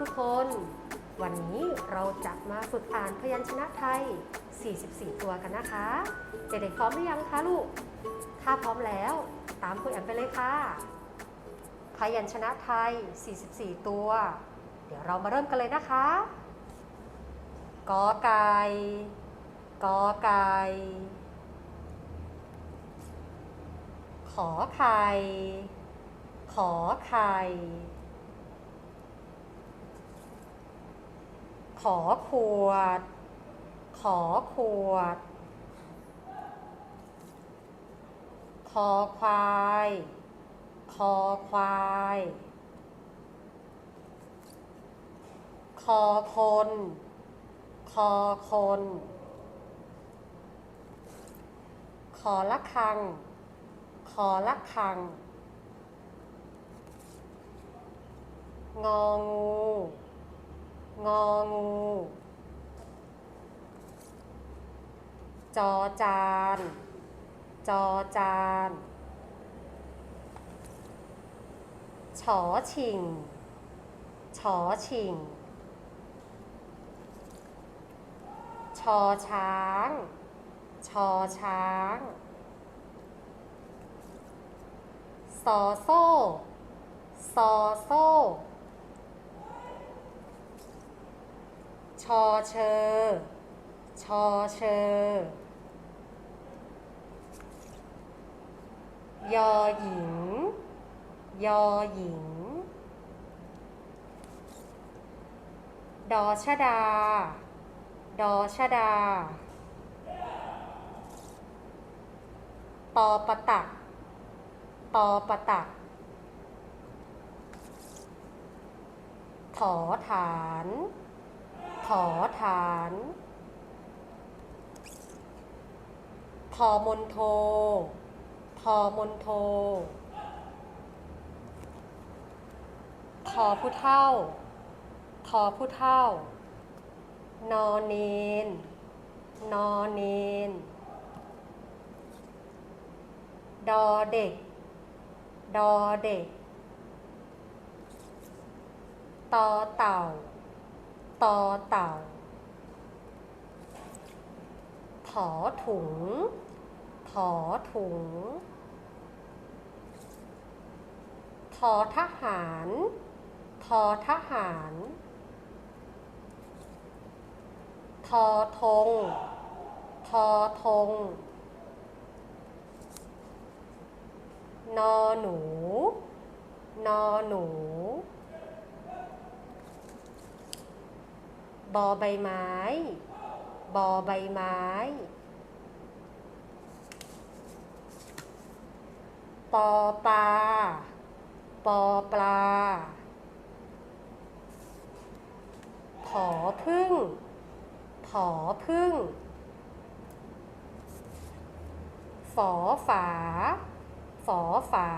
ทุกคน วันนี้เราจะมาฝึกอ่านพยัญชนะไทย 44 ตัวกันนะคะ เด็กๆพร้อมหรือยังคะลูก ถ้าพร้อมแล้วตามครูแอมไปเลยค่ะ พยัญชนะไทย 44 ตัว เดี๋ยวเรามาเริ่มกันเลยนะคะ กอไก่ กอไก่ ขอไข่ ขอไข่ ขอขวด ขอขวด คอควาย คอควาย คอคน คอคน ขอละคัง ขอละคัง งองู งองู จอจาน จอจานฉอชิง ฉอชิง ชอช้าง ชอช้างซอโซ่ซอโซ่ ช อเชอ ชอเชอยอหญิง ยอหญิง ดอชดา ดอชดาตอปะตักตอปะตัก ถอฐาน ถอฐาน ทอมนโท ทอมนโททอผู้เท่า ทอผู้เท่า นอนเนน นอเนน ดอเด็ก ดอเด็ก ตอเต่า ตอเต่าถอถุง ถอถุง ทอทหาร ทอทหาร ทอธงทอธงนอหนู นอหนู บอใบไม้ บอใบไม้ปอปลา ปอปลา ผอพึ่ง ผอพึ่ง ฝอฝา ฝอฝา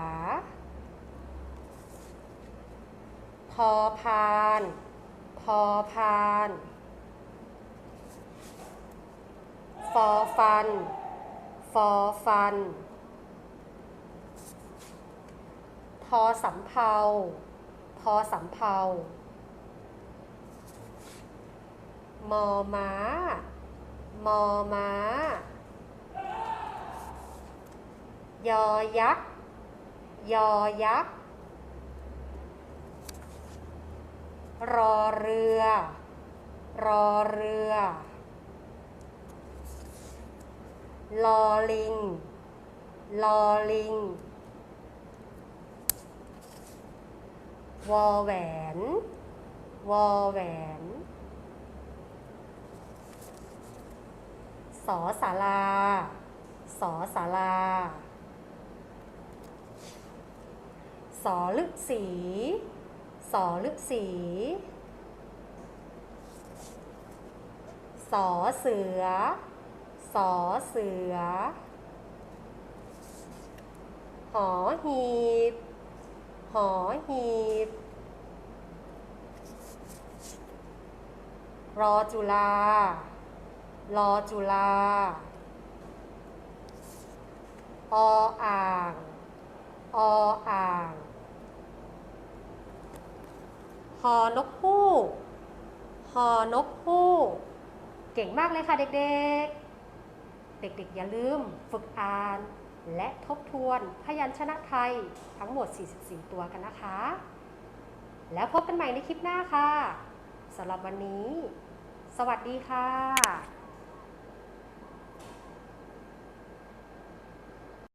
พอพาน พอพานฟอฟัน ฟอฟัน พอสำเภา พอสำเภา มอม้า มอม้า ยอยักษ์ ยอยักษ์ รอเรือ รอเรือ ลอลิง ลอลิง วอแหวน วอแหวน สอสาราสอสาราสอลึกสี สอลึกสีสอเสือสอเสือ หอหีบ หอหีบ รอจุฬารอจุฬาออ่าง ออ่าง ฮอนกคู่ฮอนกคู่เก่งมากเลยค่ะเด็กๆ เด็กๆ อย่าลืมฝึกอ่าน และทบทวนพยัญชนะไทยทั้งหมด 44 ตัวกันนะคะ แล้วพบกันใหม่ในคลิปหน้าค่ะสำหรับวันนี้ สวัสดีค่ะ